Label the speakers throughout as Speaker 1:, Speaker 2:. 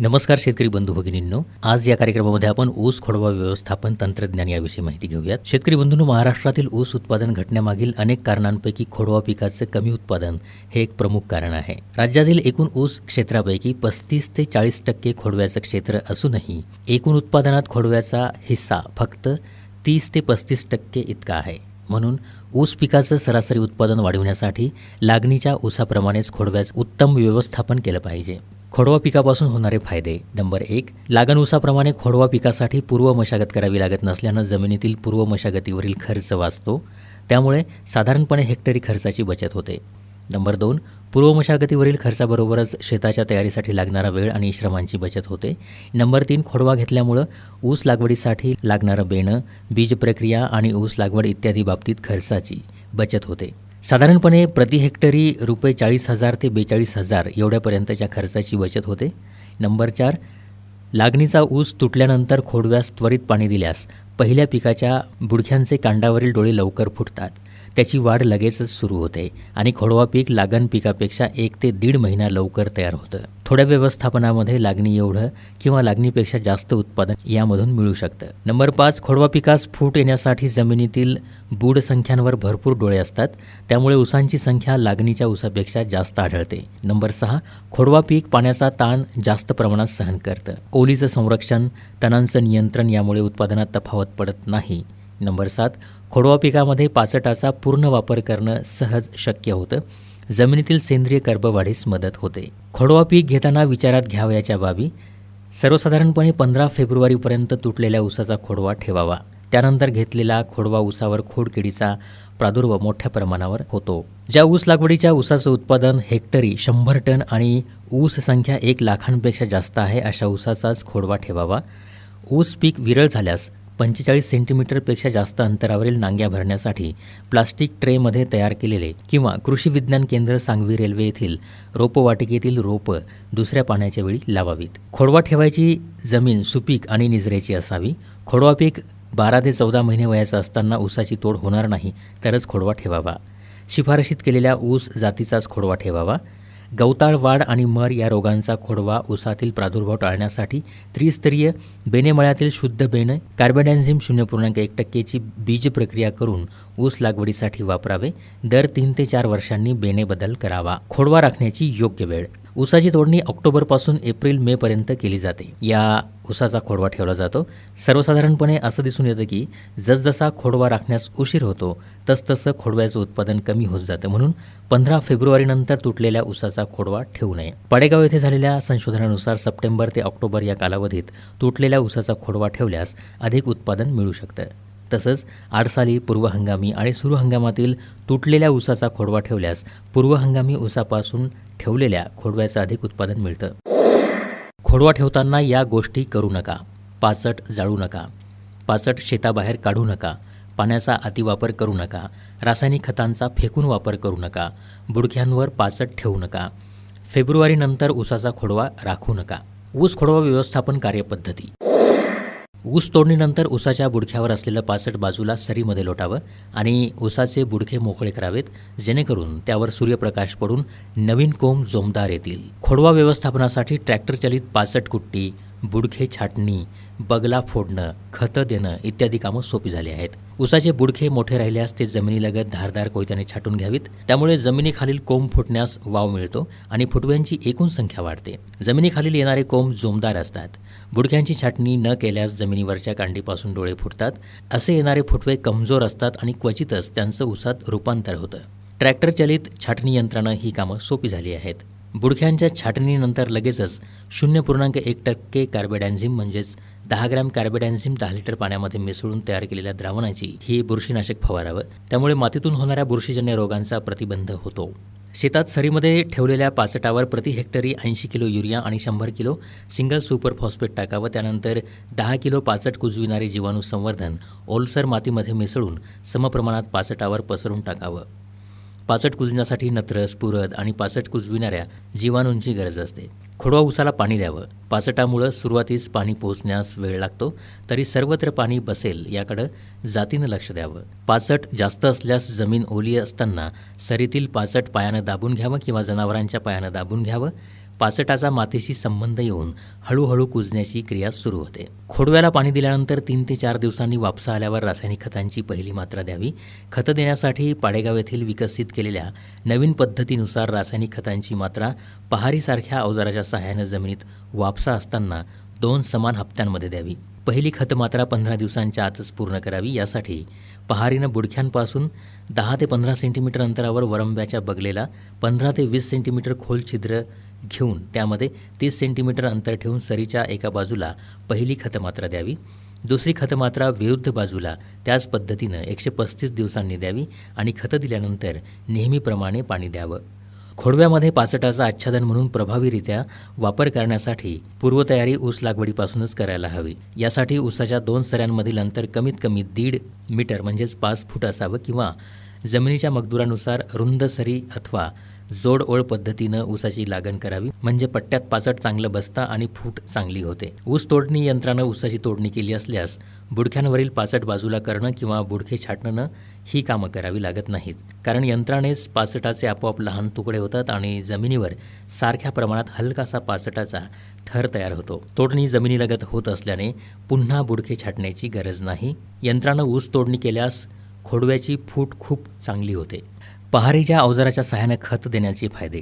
Speaker 1: नमस्कार शेतकरी बंधू भगिनींनो. आज या कार्यक्रमामध्ये आपण ऊस खोडवा व्यवस्थापन तंत्रज्ञान याविषयी माहिती घेऊयात. शेतकरी बंधूंनो महाराष्ट्रातील ऊस उत्पादन घटण्यामागील अनेक कारणांपैकी खोडवा पिकाचे कमी उत्पादन हे एक प्रमुख कारण आहे. राज्यातील एकूण ऊस क्षेत्रापैकी पस्तीस ते चाळीस टक्के खोडव्याचं क्षेत्र असूनही एकूण उत्पादनात खोडव्याचा हिस्सा फक्त तीस ते पस्तीस टक्के इतका आहे. म्हणून ऊस पिकाचं सरासरी उत्पादन वाढवण्यासाठी लागणीच्या ऊसाप्रमाणेच खोडव्याचं उत्तम व्यवस्थापन केलं पाहिजे. खोडवा पिकापासून होणारे फायदे. नंबर एक लागण ऊसाप्रमाणे खोडवा पिकासाठी पूर्व मशागत करावी लागत नसल्यानं जमिनीतील पूर्व मशागतीवरील खर्च वाचतो. त्यामुळे साधारणपणे हेक्टरी खर्चाची बचत होते. नंबर दोन पूर्व मशागतीवरील खर्चाबरोबरच शेताच्या तयारीसाठी लागणारा वेळ आणि श्रमांची बचत होते. नंबर तीन खोडवा घेतल्यामुळं ऊस लागवडीसाठी लागणारं बेणं बीज प्रक्रिया आणि ऊस लागवड इत्यादी बाबतीत खर्चाची बचत होते. साधारणपणे प्रति हेक्टरी रुपये चाळीस हजार ते बेचाळीस हजार एवढ्यापर्यंतच्या खर्चाची बचत होते. नंबर चार लागणीचा ऊस तुटल्यानंतर खोडव्यास त्वरित पाणी दिल्यास पहिल्या पिकाच्या बुडख्यांचे कांडावरील डोळे लवकर फुटतात. त्याची वाढ लगेचच सुरू होते आणि खोडवा पीक लागण पिकापेक्षा एक ते दीड महिना लवकर तयार होतं. थोड्या व्यवस्थापनामध्ये लागणी एवढं किंवा लागणीपेक्षा जास्त उत्पादन यामधून मिळू शकतं. नंबर पाच खोडवा पिकास फूट येण्यासाठी जमिनीतील बूड संख्यांवर भरपूर डोळे असतात त्यामुळे उसांची संख्या लागणीच्या ऊसापेक्षा जास्त आढळते. नंबर सहा खोडवा पीक पाण्याचा ताण जास्त प्रमाणात सहन करतं. ओलीचं संरक्षण तणांचं नियंत्रण यामुळे उत्पादनात तफावत पडत नाही. नंबर सात खोडवा पिकामध्ये पाचटाचा पूर्ण वापर करणं सहज शक्य होतं. जमिनीतील सेंद्रिय कर्बवाढीस मदत होते. खोडवा पीक घेताना विचारात घ्यावयाच्या बाबी सर्वसाधारणपणे पंधरा फेब्रुवारीपर्यंत तुटलेल्या ऊसाचा खोडवा ठेवावा. त्यानंतर घेतलेला खोडवा ऊसावर खोडकिडीचा प्रादुर्भाव मोठ्या प्रमाणावर होतो. ज्या ऊस लागवडीच्या ऊसाचं उत्पादन हेक्टरी शंभर टन आणि ऊस संख्या एक लाखांपेक्षा जास्त आहे अशा ऊसाचाच खोडवा ठेवावा. ऊस पीक विरळ झाल्यास पंचेचाळीस सेंटीमीटरपेक्षा जास्त अंतरावरील नांग्या भरण्यासाठी प्लास्टिक ट्रेमध्ये तयार केलेले किंवा कृषी विज्ञान केंद्र सांगवी रेल्वे येथील रोपवाटिकेतील रोपं दुसऱ्या पाण्याच्या वेळी लावावीत. खोडवा ठेवायची जमीन सुपीक आणि निजरेची असावी. खोडवा पीक बारा ते चौदा महिने वयाचा असताना ऊसाची तोड होणार नाही तरच खोडवा ठेवावा. शिफारशीत केलेल्या ऊस जातीचाच खोडवा ठेवावा. गवताळ वाढ आणि मर या रोगांचा खोडवा ऊसातील प्रादुर्भाव टाळण्यासाठी त्रिस्तरीय बेनेमळ्यातील शुद्ध बेने कार्बेडॅन्झिम शून्य पूर्णांक एक टक्केची बीज प्रक्रिया करून ऊस लागवडीसाठी वापरावे. दर तीन ते चार वर्षांनी बेने बदल करावा. खोडवा राखण्याची योग्य वेळ. ऊसाची तोडणी ऑक्टोबरपासून एप्रिल मेपर्यंत केली जाते. या ऊसाचा खोडवा ठेवला जातो. सर्वसाधारणपणे असं दिसून येतं की जसजसा खोडवा राखण्यास उशीर होतो तसतसं खोडव्याचं उत्पादन कमी होत जातं म्हणून पंधरा फेब्रुवारीनंतर तुटलेल्या ऊसाचा खोडवा ठेवू नये. पाडेगाव येथे झालेल्या संशोधनानुसार सप्टेंबर ते ऑक्टोबर या कालावधीत तुटलेल्या ऊसाचा खोडवा ठेवल्यास अधिक उत्पादन मिळू शकतं. तसंच आडसाली पूर्व हंगामी आणि सुरू हंगामातील तुटलेल्या ऊसाचा खोडवा ठेवल्यास पूर्व हंगामी ऊसापासून ठेवलेल्या खोडव्याचं अधिक उत्पादन मिळतं. खोडवा ठेवताना या गोष्टी करू नका पाचट जाळू नका पाचट शेताबाहेर काढू नका पाण्याचा अतिवापर करू नका रासायनिक खतांचा फेकून वापर करू नका बुडक्यांवर पाचट ठेवू नका फेब्रुवारीनंतर ऊसाचा खोडवा राखू नका. ऊस खोडवा व्यवस्थापन कार्यपद्धती. ऊस तोडणीनंतर ऊसाच्या बुडख्यावर असलेलं पाचट बाजूला सरीमध्ये लोटावं आणि ऊसाचे बुडखे मोकळे करावेत जेणेकरून त्यावर सूर्यप्रकाश पडून नवीन कोंब जोमदार येतील. खोडवा व्यवस्थापनासाठी ट्रॅक्टर चलित पाचट कुट्टी बुडखे छाटणी बगला फोडणं खतं देणं इत्यादी कामं सोपी झाली आहेत. उसाचे बुडखे मोठे राहिल्यास ते जमिनीलगत धारदार कोयत्याने छाटून घ्यावीत. त्यामुळे जमिनीखालील कोंब फुटण्यास वाव मिळतो आणि फुटव्यांची एकूण संख्या वाढते. जमिनीखालील येणारे कोंब जोमदार असतात. बुडख्यांची छाटणी न केल्यास जमिनीवरच्या कांडीपासून डोळे फुटतात. असे येणारे फुटवे कमजोर असतात आणि क्वचितच त्यांचं उसात रूपांतर होतं. ट्रॅक्टर चलित छाटणी यंत्रणा ही कामं सोपी झाली आहेत. बुडख्यांच्या छाटणीनंतर लगेचच शून्य पूर्णांक एक टक्के कार्बेडॅन्झिम म्हणजेच दहा ग्रॅम कार्बेडॅन्झिम दहा लिटर पाण्यामध्ये मिसळून तयार केलेल्या द्रावणाची ही बुरशीनाशक फवारावं. त्यामुळे मातीतून होणाऱ्या बुरशीजन्य रोगांचा प्रतिबंध होतो. शेतात सरीमध्ये ठेवलेल्या पाचटावर प्रति हेक्टरी ऐंशी किलो युरिया आणि शंभर किलो सिंगल सुपर फॉस्फेट टाकावं. त्यानंतर दहा किलो पाचट कुजविणारे जीवाणू संवर्धन ओलसर मातीमध्ये मिसळून समप्रमाणात पाचटावर पसरून टाकावं. पाचट कुजण्यासाठी नत्र स्फुरद आणि पाचट कुजविणाऱ्या जीवाणूंची गरज असते. खोडवा उसाला पाणी द्यावं. पाचटामुळं सुरुवातीस पाणी पोहोचण्यास वेळ लागतो तरी सर्वत्र पाणी बसेल याकडं जातीनं लक्ष द्यावं. पाचट जास्त असल्यास जमीन ओली असताना सरीतील पाचट पायानं दाबून घ्यावं किंवा जनावरांच्या पायानं दाबून घ्यावं? पाचटाचा मातीशी संबंध येऊन हळूहळू कुजण्याची क्रिया सुरू होते. खोडव्याला पाणी दिल्यानंतर तीन ते चार दिवसांनी वापसा आल्यावर रासायनिक खतांची पहिली मात्रा द्यावी. खतं देण्यासाठी पाडेगाव येथील विकसित केलेल्या नवीन पद्धतीनुसार रासायनिक खतांची मात्रा पहारीसारख्या अवजाराच्या सहाय्यानं जमिनीत वापसा असताना दोन समान हप्त्यांमध्ये द्यावी. पहिली खत मात्रा पंधरा दिवसांच्या आतच पूर्ण करावी. यासाठी पहारीनं बुडख्यांपासून दहा ते पंधरा सेंटीमीटर अंतरावर वरंब्याच्या बगलेला पंधरा ते वीस सेंटीमीटर खोल छिद्र घेऊन त्यामध्ये तीस सेंटीमीटर अंतर ठेवून सरीच्या एका बाजूला पहिली खतमात्रा द्यावी. दुसरी खतमात्रा विरुद्ध बाजूला त्याच पद्धतीनं एकशे पस्तीस दिवसांनी द्यावी आणि खतं दिल्यानंतर नेहमीप्रमाणे पाणी द्यावं. खोडव्यामध्ये पाचटाचं आच्छादन म्हणून प्रभावीरित्या वापर करण्यासाठी पूर्वतयारी ऊस लागवडीपासूनच करायला हवी. यासाठी ऊसाच्या दोन सऱ्यांमधील अंतर कमीत कमी दीड मीटर म्हणजेच पाच फूट असावं किंवा जमिनीच्या मगदुरानुसार रुंद सरी अथवा जोड ओळ पद्धतीनं ऊसाची लागण करावी म्हणजे पट्ट्यात पाचट चांगलं बसता आणि फूट चांगली होते. ऊस तोडणी यंत्रानं ऊसाची तोडणी केली असल्यास बुडख्यांवरील पाचट बाजूला करणं किंवा बुडखे छाटणं ही कामं करावी लागत नाहीत. कारण यंत्रानेच पाचटाचे आपोआप लहान तुकडे होतात आणि जमिनीवर सारख्या प्रमाणात हलकासा पाचटाचा थर तयार होतो. तोडणी जमिनीलगत होत असल्याने पुन्हा बुडखे छाटण्याची गरज नाही. यंत्रानं ऊस तोडणी केल्यास खोडव्याची फूट खूप चांगली होते. पहारीच्या अवजाराच्या सहाय्याने खत देण्याचे फायदे.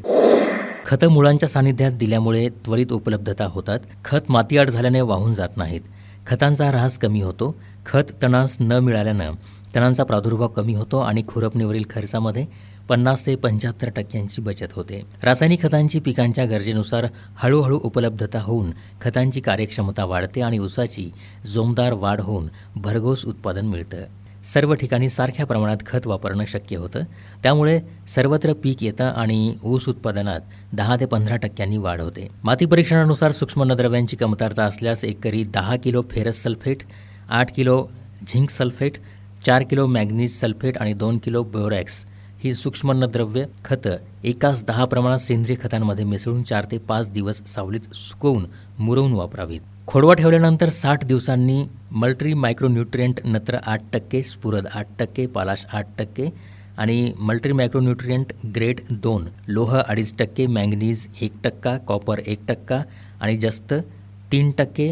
Speaker 1: खतं मुळांच्या सानिध्यात दिल्यामुळे त्वरित उपलब्धता होतात. खत मातीआड झाल्याने वाहून जात नाहीत. खतांचा ऱ्हास कमी होतो. खत तणास न मिळाल्यानं तणांचा प्रादुर्भाव कमी होतो आणि खुरपणीवरील खर्चामध्ये पन्नास ते पंच्याहत्तर टक्क्यांची बचत होते. रासायनिक खतांची पिकांच्या गरजेनुसार हळूहळू उपलब्धता होऊन खतांची कार्यक्षमता वाढते आणि ऊसाची जोमदार वाढ होऊन भरघोस उत्पादन मिळतं. सर्व ठिकाणी सारख्या प्रमाणात खत वापरणं शक्य होतं. त्यामुळे सर्वत्र पीक येतं आणि ऊस उत्पादनात दहा ते पंधरा टक्क्यांनी वाढ होते. माती परीक्षणानुसार सूक्ष्मनद्रव्यांची कमतरता असल्यास एकरी दहा किलो फेरस सल्फेट आठ किलो झिंक सल्फेट चार किलो मॅग्नीज सल्फेट आणि दोन किलो बोरॅक्स ही सूक्ष्म अन्नद्रव्य खतं एकाच दहा प्रमाणात सेंद्रिय खतांमध्ये मिसळून चार ते पाच दिवस सावलीत सुकवून मुरवून वापरावीत. खोडवा ठेवल्यानंतर साठ दिवसांनी मल्ट्री मायक्रोन्युट्रियंट नत्र आठ टक्के स्फुरद आठ टक्के पालाश आठ टक्के आणि मल्ट्री मायक्रोन्युट्रियंट ग्रेड दोन लोह अडीच टक्के मॅंगनीज एक टक्का कॉपर एक टक्का आणि जास्त तीन टक्के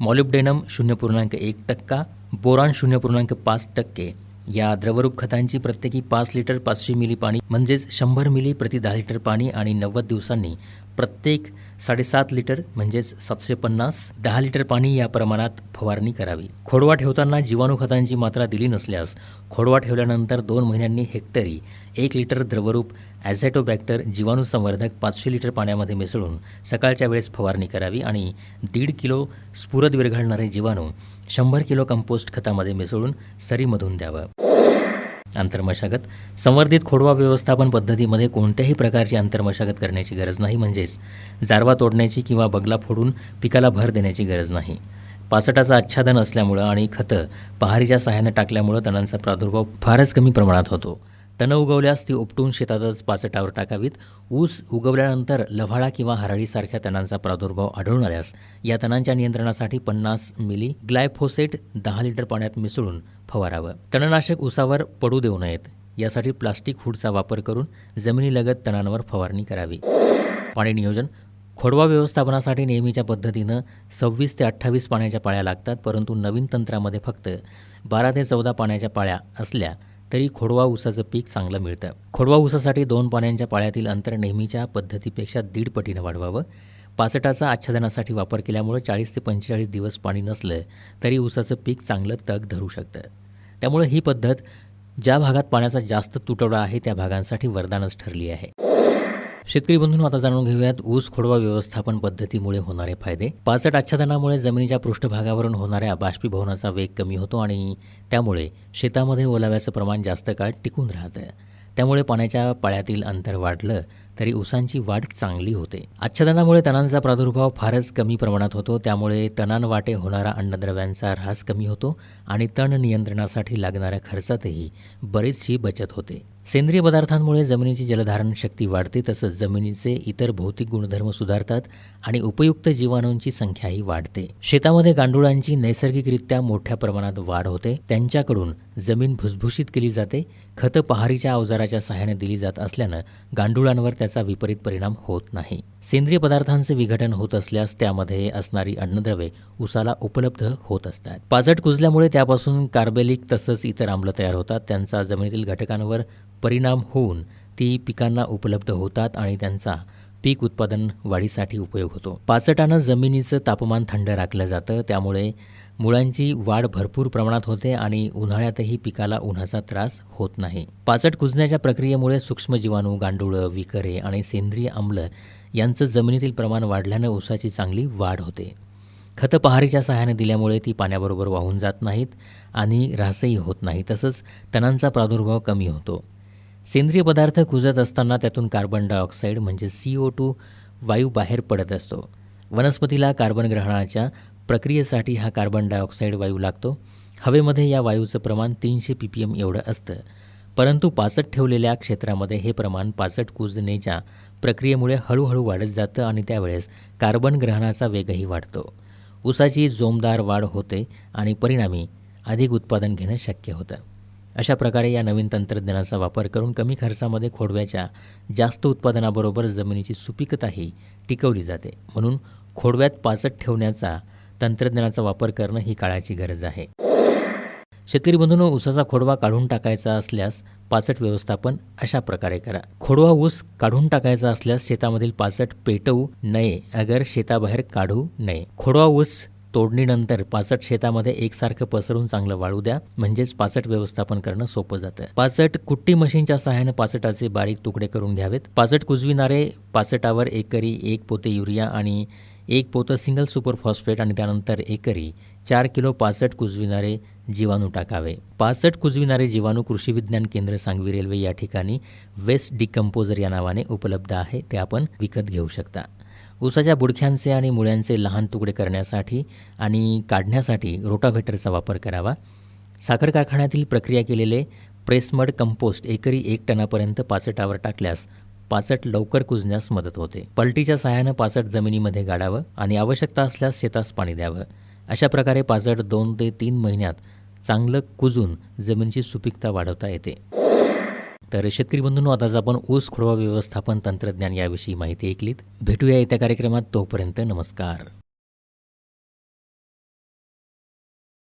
Speaker 1: मॉलिब्डेनम शून्य पूर्णांक एक टक्का बोरान शून्य पूर्णांक पाच टक्के. या द्रवरूप खतांची प्रत्येकी पाच लिटर पाचशे मिली पाणी म्हणजेच शंभर मिली प्रति दहा लिटर पाणी आणि नव्वद दिवसांनी प्रत्येक साडेसात लिटर म्हणजेच सातशे पन्नास दहा लिटर पाणी या प्रमाणात फवारणी करावी. खोडवा ठेवताना जीवाणू खतांची मात्रा दिली नसल्यास खोडवा ठेवल्यानंतर दोन महिन्यांनी हेक्टरी एक लिटर द्रवरूप ॲझॅटोबॅक्टर जीवाणू संवर्धक पाचशे लिटर पाण्यामध्ये मिसळून सकाळच्या वेळेस फवारणी करावी आणि दीड किलो स्फुरद विरघळणारे जीवाणू शंभर किलो कंपोस्ट खतामध्ये मिसळून सरीमधून द्यावं. आंतरमशागत संवर्धित खोडवा व्यवस्थापन पद्धतीमध्ये कोणत्याही प्रकारची आंतरमशागत करण्याची गरज नाही म्हणजेच जारवा तोडण्याची किंवा बगला फोडून पिकाला भर देण्याची गरज नाही. पाचटाचं आच्छादन असल्यामुळं आणि खतं पहारीच्या सहाय्यानं टाकल्यामुळं तणांचा प्रादुर्भाव फारच कमी प्रमाणात होतो. टनं उगवल्यास ती उपटून शेतातच पाचटावर टाकावीत. ऊस उगवल्यानंतर लव्हाळा किंवा हराळीसारख्या तणांचा प्रादुर्भाव आढळून आल्यास या तणांच्या नियंत्रणासाठी पन्नास मिली ग्लायफोसेट दहा लिटर पाण्यात मिसळून फवारावं. तणनाशक उसावर पडू देऊ नयेत. यासाठी प्लास्टिक हुडचा वापर करून जमिनीलगत तणांवर फवारणी करावी. पाणी नियोजन. खोडवा व्यवस्थापनासाठी नेहमीच्या पद्धतीनं सव्वीस ते अठ्ठावीस पाण्याच्या पाळ्या लागतात परंतु नवीन तंत्रामध्ये फक्त बारा ते चौदा पाण्याच्या पाळ्या असल्या तरी खोडवा ऊसाचं पीक चांगलं मिळतं. खोडवा ऊसासाठी दोन पाण्यांच्या पाळ्यातील अंतर नेहमीच्या पद्धतीपेक्षा दीड पटीनं वाढवावं. पाचटाचा आच्छादनासाठी वापर केल्यामुळे चाळीस ते पंचेचाळीस दिवस पाणी नसलं तरी ऊसाचं पीक चांगलं तग धरू शकतं. त्यामुळे ही पद्धत ज्या भागात पाण्याचा जास्त तुटवडा आहे त्या भागांसाठी वरदानच ठरली आहे. शेतकरी बंधूंनो आता जाणून घेऊयात ऊस खोडवा व्यवस्थापन पद्धतीमुळे होणारे फायदे. पाचट आच्छादनामुळे जमिनीच्या पृष्ठभागावरून होणाऱ्या बाष्पीभवनाचा वेग कमी होतो आणि त्यामुळे शेतामध्ये ओलाव्याचं प्रमाण जास्त काळ टिकून राहतं. त्यामुळे पाण्याच्या पाळ्यातील अंतर वाढलं तरी ऊसांची वाढ चांगली होते. आच्छादनामुळे तणांचा प्रादुर्भाव फारच कमी प्रमाणात होतो. त्यामुळे तणांवाटे होणारा अन्नद्रव्यांचा ऱ्हास कमी होतो आणि तण नियंत्रणासाठी लागणाऱ्या खर्चातही बरीचशी बचत होते. सेंद्रिय पदार्थांमुळे जमिनीची जलधारण शक्ती वाढते तसंच जमिनीचे इतर भौतिक गुणधर्म सुधारतात आणि उपयुक्त जीवाणूंची संख्याही वाढते. शेतामध्ये गांडुळांची नैसर्गिकरित्या मोठ्या प्रमाणात वाढ होते. त्यांच्याकडून जमीन भुसभुशीत केली जाते. खतं पहारीच्या अवजाराच्या सहाय्याने दिली जात असल्यानं गांडुळांवर त्याचा विपरीत परिणाम होत नाही. सेंद्रिय पदार्थांचे विघटन होत असल्यास त्यामध्ये असणारी अन्नद्रव्ये उसाला उपलब्ध होत असतात. पाचट कुजल्यामुळे त्यापासून कार्बेलिक तसंच इतर आम्ल तयार होतात. त्यांचा जमिनीतील घटकांवर परिणाम होऊन ती पिकांना उपलब्ध होतात आणि त्यांचा पीक उत्पादन वाढीसाठी उपयोग होतो. पाचटानं जमिनीचं तापमान थंड राखलं जातं. त्यामुळे मुळांची वाढ भरपूर प्रमाणात होते आणि उन्हाळ्यातही पिकाला उन्हाचा त्रास होत नाही. पाचट कुजण्याच्या प्रक्रियेमुळे सूक्ष्मजीवाणू गांडूळं गांडुळं विकरे आणि सेंद्रिय आम्ल यांचं जमिनीतील प्रमाण वाढल्यानं ऊसाची चांगली वाढ होते. खतं पहारीच्या सहाय्याने दिल्यामुळे ती पाण्याबरोबर वाहून जात नाहीत आणि ऱ्हासही होत नाही तसंच तणांचा प्रादुर्भाव कमी होतो. सेंद्रिय पदार्थ कुजत असताना त्यातून कार्बन डायऑक्साईड म्हणजे सी ओ टू वायू बाहेर पडत असतो. वनस्पतीला कार्बन ग्रहणाच्या प्रक्रियेसाठी हा कार्बन डायऑक्साईड वायू लागतो. हवेमध्ये या वायूचं प्रमाण तीनशे पी पी एम एवढं असतं. परंतु पाचट ठेवलेल्या क्षेत्रामध्ये हे प्रमाण पाचट कुजण्याच्या प्रक्रियेमुळे हळूहळू वाढत जातं आणि त्यावेळेस कार्बन ग्रहणाचा वेगही वाढतो. ऊसाची जोमदार वाढ होते आणि परिणामी अधिक उत्पादन घेणं शक्य होतं. अशा प्रकारे या नवीन तंत्रज्ञानाचा वापर करून कमी खर्चामध्ये खोडव्याच्या जास्त उत्पादनाबरोबर जमिनीची सुपीकताही टिकवली जाते. म्हणून खोडव्यात पाचट ठेवण्याचा तंत्रज्ञानाचा वापर करणं ही काळाची गरज आहे. शेतकरी बंधूंनो ऊसाचा खोडवा काढून टाकायचा असल्यास पाचट व्यवस्थापन अशा प्रकारे करा. खोडवा ऊस काढून टाकायचा असल्यास शेतामधील पाचट पेटवू नये अगर शेताबाहेर काढू नये. खोडवा ऊस तोडणीनंतर पाचट शेतामध्ये एकसारखं पसरून चांगलं वाळू द्या म्हणजेच पाचट व्यवस्थापन करणं सोपं जातं. पाचट कुट्टी मशीनच्या सहाय्यानं पाचटाचे बारीक तुकडे करून घ्यावेत. पाचट कुजविणारे पाचटावर एकरी एक पोते युरिया आणि एक पोतं सिंगल सुपर फॉस्फेट आणि त्यानंतर एकरी चार किलो पासष्ट कुजविणारे जीवाणू टाकावे. पासष्ट कुजविणारे जीवाणू कृषी विज्ञान केंद्र सांगवी रेल्वे या ठिकाणी वेस्ट डिकम्पोजर या नावाने उपलब्ध आहे ते आपण विकत घेऊ शकता. उसाच्या बुडख्यांचे आणि मुळ्यांचे लहान तुकडे करण्यासाठी आणि काढण्यासाठी रोटाव्हेटरचा वापर करावा. साखर कारखान्यातील प्रक्रिया केलेले प्रेसमड कंपोस्ट एकरी एक टनापर्यंत पाचटावर टाकल्यास पाचट लवकर कुजण्यास मदत होते. पलटीच्या सहाय्यानं पाचट जमिनीमध्ये गाडावं आणि आवश्यकता असल्यास शेतास पाणी द्यावं. अशा प्रकारे पाचट दोन ते तीन महिन्यात चांगलं कुजून जमिनीची सुपीकता वाढवता येते. तर शेतकरी बंधूंनो आताच आपण ऊस खोडवा व्यवस्थापन तंत्रज्ञान याविषयी माहिती ऐकलीत. भेटूया येत्या कार्यक्रमात तोपर्यंत नमस्कार.